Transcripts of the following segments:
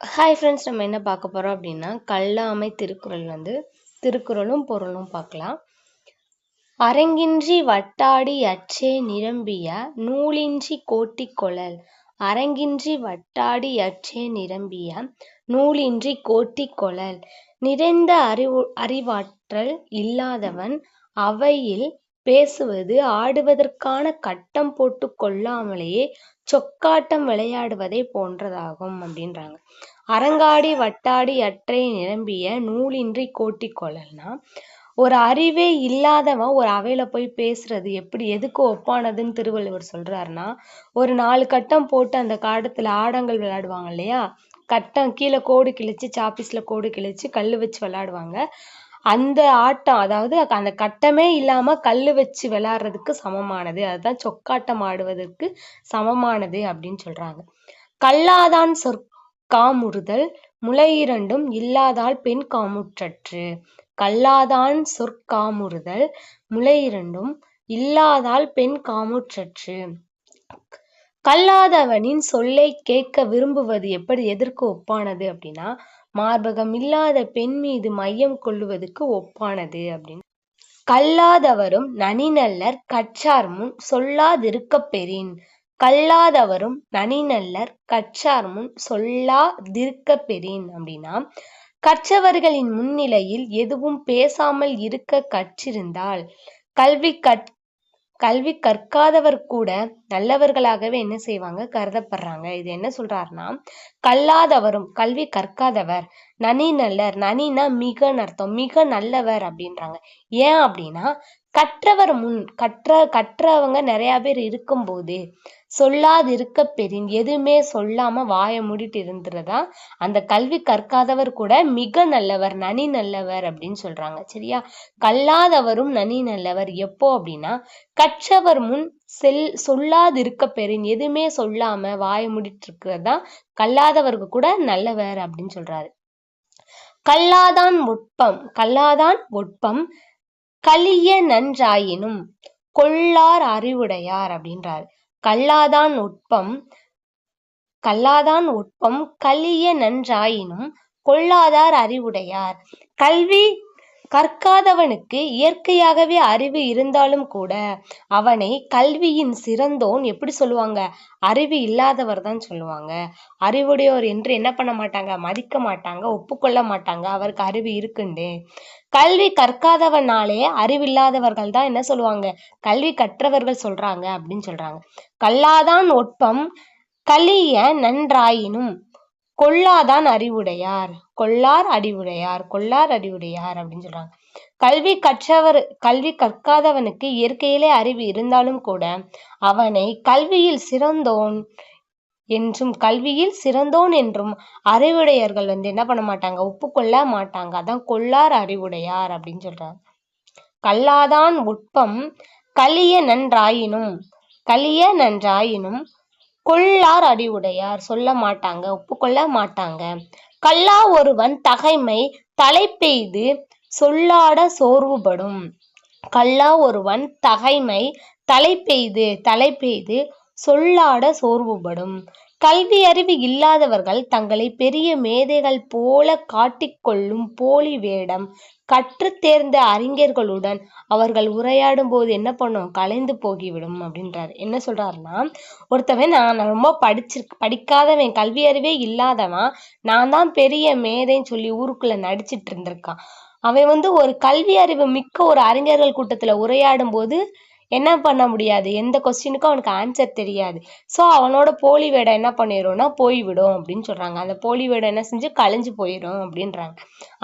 Hi friends நம்ம என்ன பார்க்க போகிறோம் அப்படின்னா கல்லாமை திருக்குறள் வந்து திருக்குறளும் பொருளும் பார்க்கலாம். அரங்கின்றி வட்டாடி அச்சே நிரம்பிய நூலின்றி கோட்டி கொழல். அரங்கின்றி வட்டாடி அச்சே நிரம்பிய நூலின்றி கோட்டி கொழல். நிறைந்த அறிவு அறிவாற்றல் இல்லாதவன் அவையில் பேசுவது ஆடுவதற்கான கட்டம் போட்டு கொள்ளாமலேயே சொக்காட்டம் விளையாடுவதை போன்றதாகும் அப்படின்றாங்க. அரங்காடி வட்டாடி அற்றை நிரம்பிய நூலின்றி கோட்டிக்கொள்ளல்னா ஒரு அறிவே இல்லாதவன் ஒரு அவையில போய் பேசுறது எப்படி எதுக்கு ஒப்பானதுன்னு திருவள்ளுவர் சொல்றாருன்னா ஒரு நாலு கட்டம் போட்டு அந்த காலத்துல ஆடங்கள் விளையாடுவாங்க இல்லையா? கட்டம் கீழே கோடு கிழிச்சு சாப்பீஸ்ல கோடு கிழிச்சு கல்லு வச்சு விளையாடுவாங்க. அந்த ஆட்டம் அதாவது அந்த கட்டமே இல்லாம கல்லு வச்சு விளையாடுறதுக்கு சமமானது. அதுதான் சொக்காட்டம் ஆடுவதற்கு சமமானது அப்படின்னு சொல்றாங்க. கல்லாதான் சொற்காமுறுதல் முளையிரண்டும் இல்லாதால் பெண் காமுற்றற்று. கல்லாதான் சொற்காமுறுதல் முளையிரண்டும் இல்லாதால் பெண் காமுற்றற்று. கல்லாதவனின் சொல்லை கேட்க விரும்புவது எப்படி எதற்கு ஒப்பானது அப்படின்னா மார்பகம் இல்லாத பெண் மீது மையம் கொள்ளுவதற்கு ஒப்பானது அப்படின்னு. கல்லாதவரும் நனிநல்லர் கற்றார் முன் சொல்லாதிருக்கப் பெறின். கல்லாதவரும் நனிநல்லர் கற்றார் முன் சொல்லாதிருக்கப் பெறின் அப்படின்னா கற்றவர்களின் முன்னிலையில் எதுவும் பேசாமல் இருக்க கற்றிருந்தால் கல்வி கற் கல்வி கற்காதவர் கூட நல்லவர்களாகவே என்ன செய்வாங்க? கருதப்படுறாங்க. இது என்ன சொல்றாருன்னா கல்லாதவரும் கல்வி கற்காதவர் நனி நல்லர் நனினா மிகன்னு அர்த்தம் மிக நல்லவர் அப்படின்றாங்க. ஏன் அப்படின்னா கற்றவர் முன் கற்ற கற்றவங்க நிறைய பேர் இருக்கும்போது சொல்லாதிருக்க பெறின். எதுவுமே சொல்லாம வாய மூடிட்டு இருந்துறதா? அந்த கல்வி கற்காதவர் கூட மிக நல்லவர் நனி நல்லவர் அப்படின்னு சொல்றாங்க. சரியா? கல்லாதவரும் நனி நல்லவர். எப்போ அப்படின்னா கற்றவர் முன் செல் சொல்லாதிருக்க பெறின். எதுவுமே சொல்லாம வாய மூடிட்டு இருக்கிறதா? கல்லாதவருக்கு கூட நல்லவர் அப்படின்னு சொல்றாரு. கல்லாதான் ஒட்பம் கல்லாதான் ஒட்பம் கலிய நன்றாயினும் கொள்ளார் அறிவுடையார் அப்படின்றாரு. கல்லாதான் ஒட்பம் கல்லாதான் ஒட்பம் கலிய நன்றாயினும் கொள்ளாதார் அறிவுடையார். கல்வி கற்காதவனுக்கு இயற்கையாகவே அறிவு இருந்தாலும் கூட அவனை கல்வியின் சிறந்தோன் எப்படி சொல்லுவாங்க? அறிவு இல்லாதவர் தான் சொல்லுவாங்க. அறிவுடையோர் என்று என்ன பண்ண மாட்டாங்க? மதிக்க மாட்டாங்க ஒப்புக்கொள்ள மாட்டாங்க. அவருக்கு அறிவு இருக்குண்டு. கல்வி கற்காதவனாலே அறிவில்லாதவர்கள் தான் என்ன சொல்லுவாங்க? கல்வி கற்றவர்கள் சொல்றாங்க அப்படின்னு சொல்றாங்க. கல்லாதான் ஒட்பம் கலிய நன்றாயினும். கொல்லாதான் அறிவுடையார். கொள்ளார் அறிவுடையார். கொள்ளார் அறிவுடையார் அப்படின்னு சொல்றாங்க. கல்வி கற்றவர் கல்வி கற்காதவனுக்கு இயற்கையிலே அறிவு இருந்தாலும் கூட அவனை கல்வியில் சிறந்தோன் என்றும் கல்வியில் சிறந்தோன் என்றும் அறிவுடையர்கள் வந்து என்ன பண்ண மாட்டாங்க? ஒப்புக்கொள்ள மாட்டாங்க. அதான் கொள்ளார் அறிவுடையார் அப்படின்னு சொல்றாங்க. கல்லாதான் உட்பம் கலிய நன்றாயினும் கலிய நன்றாயினும் கொள்ளார் அறிவுடையார் சொல்ல மாட்டாங்க ஒப்புக்கொள்ள மாட்டாங்க. கல்லா ஒருவன் தகைமை தலை பெய்து சொல்லாட சோர்வுபடும். கல்லா ஒருவன் தகைமை தலை பெய்து தலை பெய்து சொல்லாட சோர்வுபடும். கல்வி அறிவு இல்லாதவர்கள் தங்களை பெரிய மேதைகள் போல காட்டிக்கொள்ளும் போலி வேடம். கற்று தேர்ந்த அறிஞர்களுடன் அவர்கள் உரையாடும் போது என்ன பண்ணும்? கலைந்து போகிவிடும் அப்படின்றாரு. என்ன சொல்றாருன்னா ஒருத்தவன் நான் ரொம்ப படிச்சிரு படிக்காதவன் கல்வி அறிவே இல்லாதவன் நான் தான் பெரிய மேதைன்னு சொல்லி ஊருக்குள்ள நடிச்சிட்டு இருந்திருக்கான். அவன் வந்து ஒரு கல்வி அறிவு மிக்க ஒரு அறிஞர்கள் கூட்டத்துல உரையாடும் போது என்ன பண்ண முடியாது? எந்த கொஸ்டினுக்கும் அவனுக்கு ஆன்சர் தெரியாது. ஸோ அவனோட போலி வேடம் என்ன பண்ணிடும்னா போய்விடும் அப்படின்னு சொல்றாங்க. அந்த போலி வேடம் என்ன செஞ்சு கலைஞ்சு போயிடும் அப்படின்றாங்க.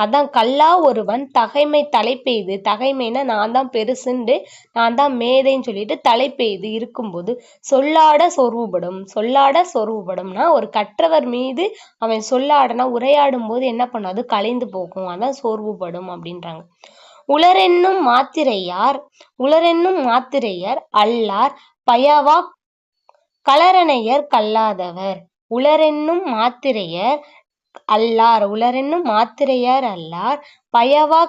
அதான் கல்லா ஒருவன் தகைமை தலை பெய்து தகைமைன்னா நான் தான் பெருசுண்டு நான் தான் மேதைன்னு சொல்லிட்டு தலை பெய்து இருக்கும்போது சொல்லாட சொருவுபடும் சொல்லாட சொருவுபடும்னா ஒரு கற்றவர் மீது அவன் சொல்லாடனா உரையாடும் போது என்ன பண்ணாது கலைந்து போகும். அதான் சோர்வுபடும் அப்படின்றாங்க. உளரென்னும் மாத்திரையார் உளரென்னும் மாத்திரையர் அல்லார் பயவா கலரணையர் கல்லாதவர். உளரென்னும் மாத்திரையர் அல்லார் உளரென்னும் மாத்திரையர் அல்லார் பயவா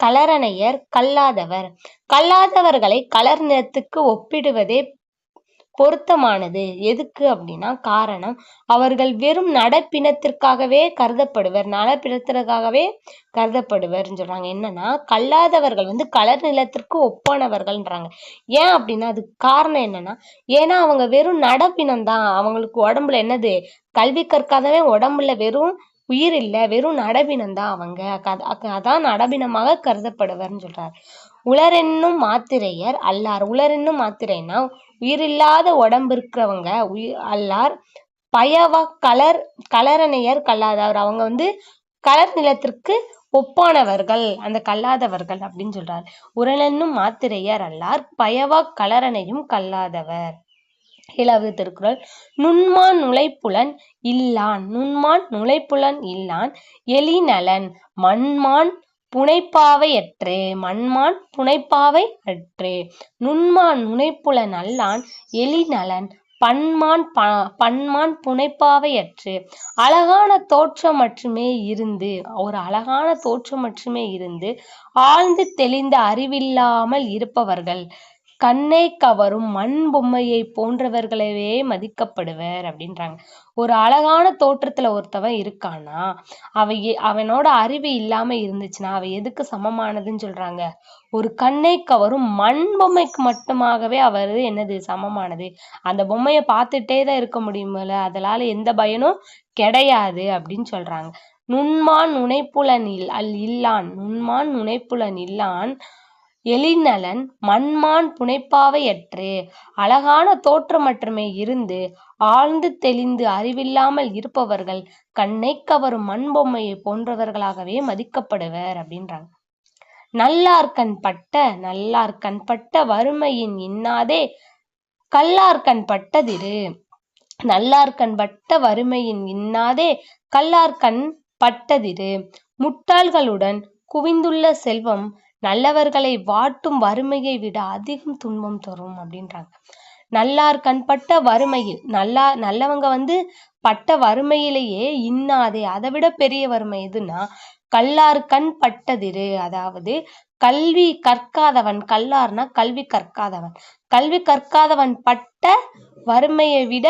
கலரணையர் கல்லாதவர். கல்லாதவர்களை கலர் நிறத்துக்கு ஒப்பிடுவதே பொருத்தமானது. எதுக்கு அப்படின்னா காரணம் அவர்கள் வெறும் நடப்பினத்திற்காகவே கருதப்படுவர் நடப்பினத்திற்காகவே கருதப்படுவர்னு சொல்றாங்க. என்னன்னா கல்லாதவர்கள் வந்து கலர் நிலத்திற்கு ஒப்பானவர்கள்ன்றாங்க. ஏன் அப்படின்னா அதுக்கு காரணம் என்னன்னா ஏன்னா அவங்க வெறும் நடப்பினம் தான் அவங்களுக்கு உடம்புல என்னது? கல்வி கற்காதவன் உடம்புல வெறும் உயிர் இல்லை வெறும் நடபினம் தான் அவங்க அதான் நடபினமாக கருதப்படுவர்னு சொல்றாரு. உளரென்னும் மாத்திரையர் அல்லார். உளரென்னும் மாத்திரைனா உயிரில்லாத உடம்பு இருக்கிறவங்க உயிர் அல்லார். பயவ கலர் கலரணையர் கல்லாதவர். அவங்க வந்து கலர் நிலத்திற்கு ஒப்பானவர்கள் அந்த கல்லாதவர்கள் அப்படின்னு சொல்றார். உரலென்னும் மாத்திரையர் அல்லார் பயவா கலரணையும் கல்லாதவர். ஏழாவது திருக்குறள். நுண்மான் நுழைப்புலன் இல்லான். நுண்மான் நுழைப்புலன் இல்லான் எலிநலன் மண்மான் புனைப்பாவை அற்று மண்மான் புனைப்பாவை அற்று. நுண்மான் நுனைப்புல அல்லான் எலிநலன் பன்மான் ப பன்மான் புனைப்பாவை அற்று. அழகான தோற்றம் மட்டுமே இருந்து ஒரு அழகான தோற்றம் மட்டுமே இருந்து ஆழ்ந்து தெளிந்த அறிவில்லாமல் இருப்பவர்கள். கண்ணை கவரும் மண் பொம்மையை போன்றவர்களவே மதிக்கப்படுவர் அப்படின்றாங்க. ஒரு அழகான தோற்றத்துல ஒருத்தவன் இருக்கானா அவ அவனோட அறிவு இல்லாம இருந்துச்சுன்னா அவ எதுக்கு சமமானதுன்னு சொல்றாங்க? ஒரு கண்ணை கவரும் மண் பொம்மைக்கு மட்டுமாகவே அவர் என்னது சமமானது? அந்த பொம்மையை பார்த்துட்டே தான் இருக்க முடியுமில்ல அதனால எந்த பயனும் கிடையாது அப்படின்னு சொல்றாங்க. நுண்மான் நுனைப்புலன் இல் அல் இல்லான் நுண்மான் நுனைப்புலன் இல்லான் எழிநலன் மண்மான் புனைப்பாவையற்று. அழகான தோற்றம் மட்டுமே இருந்து ஆழ்ந்து தெளிந்து அறிவில்லாமல் இருப்பவர்கள் கண்ணை கவரும் மண் பொம்மையை போன்றவர்களாகவே மதிக்கப்படுவர் அப்படின்றாங்க. நல்லார்கண் பட்ட நல்லார்கண் பட்ட வறுமையின் இன்னாதே கல்லார்கண் பட்டதிரு நல்லார்கண் பட்ட வறுமையின் இன்னாதே கல்லார்கண் பட்டதிரு முட்டாள்களுடன் குவிந்துள்ள செல்வம் நல்லவர்களை வாட்டும் வறுமையை விட அதிகம் துன்பம் தரும் அப்படின்றாங்க. நல்லார் கண்பட்ட வறுமையில் நல்லா நல்லவங்க வந்து பட்ட வறுமையிலேயே இன்னாதே அதை விட பெரிய வறுமை எதுன்னா கல்லார் கண் பட்டதிரு அதாவது கல்வி கற்காதவன் கல்லார்னா கல்வி கற்காதவன். கல்வி கற்காதவன் பட்ட வறுமையை விட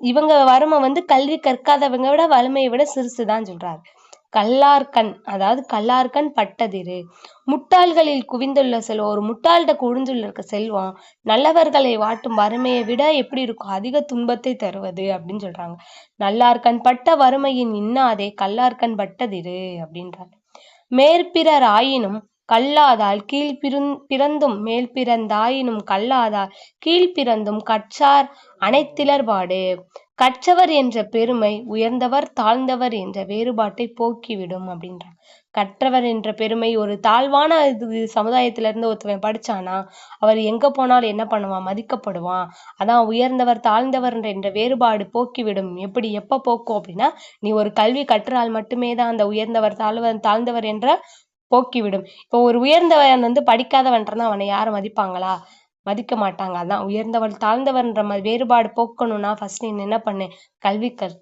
இவங்க வறுமை வந்து கல்வி கற்காதவங்க விட வறுமையை விட சிறுசுதான் சொல்றாரு. கல்லார்கண் அதாவது கல்லார்கண் பட்டதிரு. முட்டாள்களில் குவிந்துள்ள செல்வம் ஒரு முட்டாள்கிட்ட குவிந்துள்ள இருக்க செல்வம் நல்லவர்களை வாட்டும் வறுமையை விட எப்படி இருக்கும்? அதிக துன்பத்தை தருவது அப்படின்னு சொல்றாங்க. நல்லார்கண் பட்ட வறுமையின் இன்னாதே கல்லார்கண் பட்டதிரு அப்படின்றாங்க. மேற்பிறர் ஆயினும் கல்லாதால் கீழ் பிறந் பிறந்தும் மேல் பிறந்தாயினும் கல்லாதால் கீழ் பிறந்தும் கற்றார் அனைத்திலர்பாடு கற்றவர் என்ற பெருமை உயர்ந்தவர் தாழ்ந்தவர் என்ற வேறுபாட்டை போக்கிவிடும் அப்படின்றாங்க கற்றவர் என்ற பெருமை ஒரு தாழ்வான இது சமுதாயத்துல இருந்து ஒருத்தவன் படிச்சானா அவர் எங்க போனாலும் என்ன பண்ணுவான்? மதிக்கப்படுவான். அதான் உயர்ந்தவர் தாழ்ந்தவர் என்ற வேறுபாடு போக்கிவிடும். எப்படி எப்ப போக்கும் அப்படின்னா நீ ஒரு கல்வி கற்றால் மட்டுமே தான் அந்த உயர்ந்தவர் தாழ்வர் தாழ்ந்தவர் என்ற போக்கிவிடும். இப்போ ஒரு உயர்ந்தவன் வந்து படிக்காதவன்றனா அவனை யாரும் மதிப்பாங்களா? மதிக்க மாட்டாங்க. அதான் உயர்ந்தவர் தாழ்ந்தவர்ன்ற மாதிரி வேறுபாடு போக்கணும்னா ஃபர்ஸ்ட் நீ என்ன பண்ணு? கல்வி கற்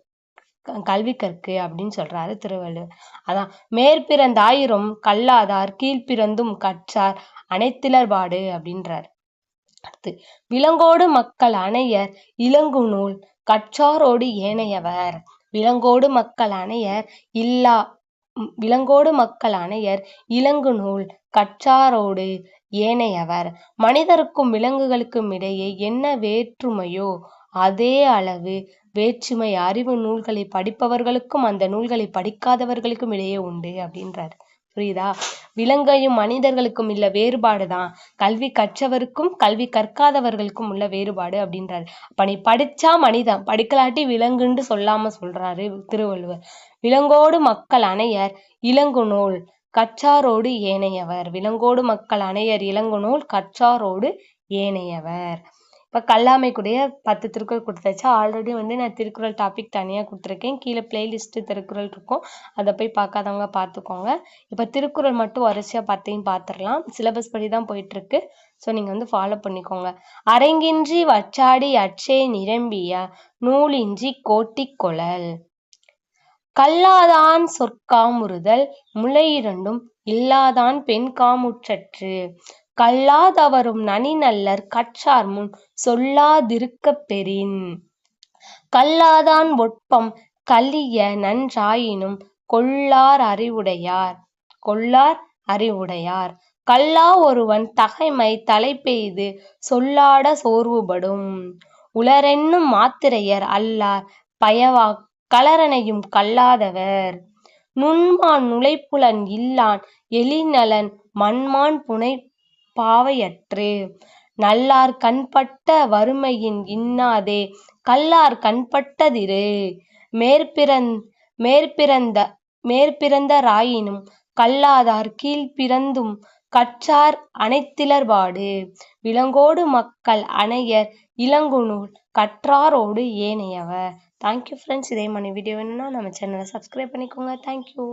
கல்வி கற்கு அப்படின்னு சொல்றாரு திருவள்ளுவர். அதான் மேற்பிறந்தாயிரும் கல்லாதார் கீழ்ப்பிறந்தும் கற்றார் அனைத்திலர்பாடு அப்படின்றார். அடுத்து விலங்கோடு மக்கள் அணையர் இலங்கு நூல் கற்றாரோடு ஏனையவர். விலங்கோடு மக்கள் அணையர் இல்லா விலங்கோடு மக்கள் அணையர் இலங்கு நூல் கற்றாரோடு ஏனையவர் மனிதருக்கும் விலங்குகளுக்கும் இடையே என்ன வேற்றுமையோ அதே அளவு வேற்றுமை அறிவு நூல்களை படிப்பவர்களுக்கும் அந்த நூல்களை படிக்காதவர்களுக்கும் இடையே உண்டு அப்படின்றாரு. புரியுதா? விலங்கையும் மனிதர்களுக்கும் உள்ள வேறுபாடுதான். கல்வி கற்றவருக்கும் கல்வி கற்காதவர்களுக்கும் உள்ள வேறுபாடு அப்படின்றாரு. அப்ப நீ படிச்சா மனிதன் படிக்கலாட்டி விலங்குன்னு சொல்லாம சொல்றாரு திருவள்ளுவர். விலங்கோடு மக்கள் அணையர் இளங்கு நூல் கற்றாரோடு ஏனையவர். விலங்கோடு மக்கள் அணையர் இளங்குநூல் கற்றாரோடு ஏனையவர். இப்போ கல்லாமைக்குடைய பத்து திருக்குறள் கொடுத்தாச்சு. ஆல்ரெடி வந்து நான் திருக்குறள் டாபிக் தனியாக கொடுத்துருக்கேன். கீழே பிளேலிஸ்ட்டு திருக்குறள் இருக்கும். அதை போய் பார்க்காதவங்க பார்த்துக்கோங்க. இப்போ திருக்குறள் மட்டும் வரிசையாக பார்த்தையும் பார்த்துடலாம். சிலபஸ் படி தான் போயிட்டுருக்கு. ஸோ நீங்கள் வந்து ஃபாலோ பண்ணிக்கோங்க. அரங்கின்றி வச்சாடி அச்சே நிரம்பிய நூலின்றி கோட்டிக்கொளல் கல்லாதான் சொற்காமுறுதல் முலையிரண்டும் இல்லாதான் பெண் காமுற்றற்று. கல்லாதவரும் நனிநல்லர் கற்றார் முன் சொல்லாதிருக்கப் பெறின். கல்லாதான் ஒட்பம் கலிய நன்றாயினும் கொள்ளார் அறிவுடையார் கொள்ளார் அறிவுடையார். கல்லா ஒருவன் தகைமை தலைப்பெய்து சொல்லாட சோர்வுபடும். உளரென்னும் மாத்திரையர் அல்லார் பயவாக் கலரனையும் கல்லாதவர். நுண்மான் நுழைப்புலன் இல்லான் எழினலன் மண்மான் புனைபாவையற்று நல்லார் கண்பட்ட வறுமையின் இன்னாதே கல்லார் கண்பட்டதிரு. மேற்பிறந் மேற்பிறந்த மேற்பிறந்தராயினும் கல்லாதார் கீழ்பிறந்தும் கற்றார் அனைத்திலர்பாடு விலங்கோடு மக்கள் அனையர் இலங்குநூல் கற்றாரோடு ஏனையவர். தேங்க்யூ ஃப்ரெண்ட்ஸ் இதே மாதிரி வீடியோ வேணும்னா நம்ம சேனலை சப்ஸ்கிரைப் பண்ணிக்கோங்க. தேங்க்யூ